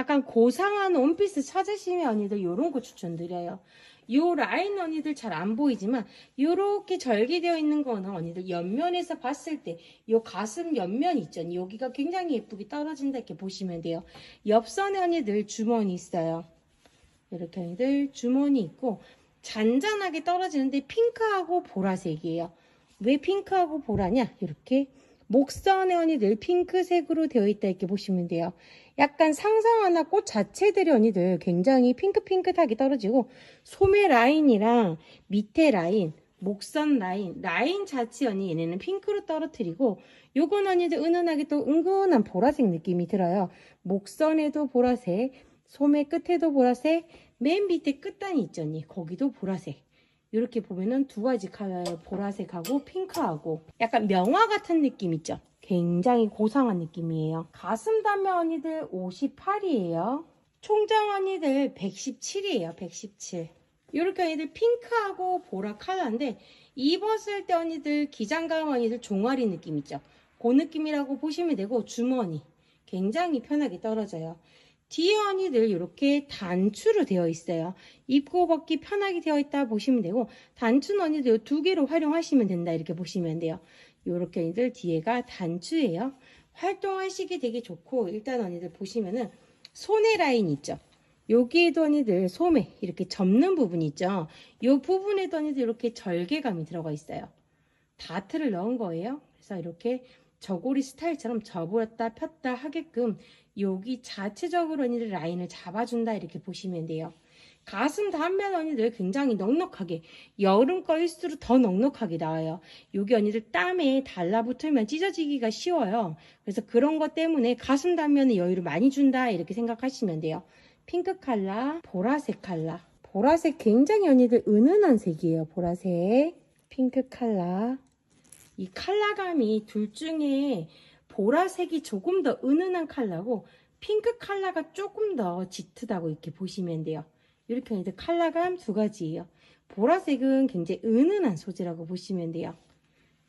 약간 고상한 원피스 찾으시면 언니들 이런 거 추천드려요. 요 라인 언니들 잘 안 보이지만 요렇게 절개되어 있는 거는 언니들 옆면에서 봤을 때 요 가슴 옆면 있죠. 여기가 굉장히 예쁘게 떨어진다 이렇게 보시면 돼요. 옆선에 언니들 주머니 있어요. 이렇게 언니들 주머니 있고 잔잔하게 떨어지는데 핑크하고 보라색이에요. 왜 핑크하고 보라냐? 이렇게 목선에 언니들 핑크색으로 되어 있다 이렇게 보시면 돼요. 약간 상상하나 꽃 자체들이 언니들 굉장히 핑크핑크하게 떨어지고 소매 라인이랑 밑에 라인, 목선 라인, 라인 자체 언니 얘네는 핑크로 떨어뜨리고 요건 언니들 은은하게 또 은근한 보라색 느낌이 들어요. 목선에도 보라색, 소매 끝에도 보라색, 맨 밑에 끝단이 있죠 언니 거기도 보라색. 이렇게 보면은 두 가지 컬러예요. 보라색하고 핑크하고 약간 명화 같은 느낌 있죠? 굉장히 고상한 느낌이에요. 가슴 단면 언니들 58이에요. 총장 언니들 117이에요. 117. 이렇게 언니들 핑크하고 보라 컬러인데 입었을 때 언니들 기장감 언니들 종아리 느낌 있죠? 그 느낌이라고 보시면 되고 주머니 굉장히 편하게 떨어져요. 뒤에 언니들 이렇게 단추로 되어 있어요. 입고 벗기 편하게 되어 있다 보시면 되고 언니들 두 개로 활용하시면 된다 이렇게 보시면 돼요. 이렇게 언니들 뒤에가 단추예요. 활동하시기 되게 좋고 일단 언니들 보시면은 손의 라인 있죠. 여기에도 언니들 소매 이렇게 접는 부분 있죠. 이 부분에도 언니들 이렇게 절개감이 들어가 있어요. 다트를 넣은 거예요. 그래서 이렇게 저고리 스타일처럼 접었다 폈다 하게끔 여기 자체적으로 언니들 라인을 잡아준다 이렇게 보시면 돼요. 가슴 단면 언니들 굉장히 넉넉하게 여름 거일수록 더 넉넉하게 나와요. 여기 언니들 땀에 달라붙으면 찢어지기가 쉬워요. 그래서 그런 것 때문에 가슴 단면에 여유를 많이 준다 이렇게 생각하시면 돼요. 핑크 칼라, 보라색 칼라. 보라색 굉장히 언니들 은은한 색이에요. 보라색, 핑크 칼라. 이 컬러감이 둘 중에 보라색이 조금 더 은은한 컬러고 핑크 컬러가 조금 더 짙다고 이렇게 보시면 돼요. 이렇게 이제 컬러감 두 가지예요. 보라색은 굉장히 은은한 소재라고 보시면 돼요.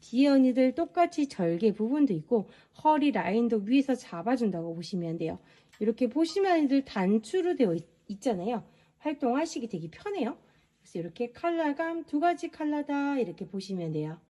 뒤에 언니들 똑같이 절개 부분도 있고 허리 라인도 위에서 잡아준다고 보시면 돼요. 이렇게 보시면 언니들 단추로 되어 있, 있잖아요. 활동하시기 되게 편해요. 그래서 이렇게 컬러감 두 가지 컬러다 이렇게 보시면 돼요.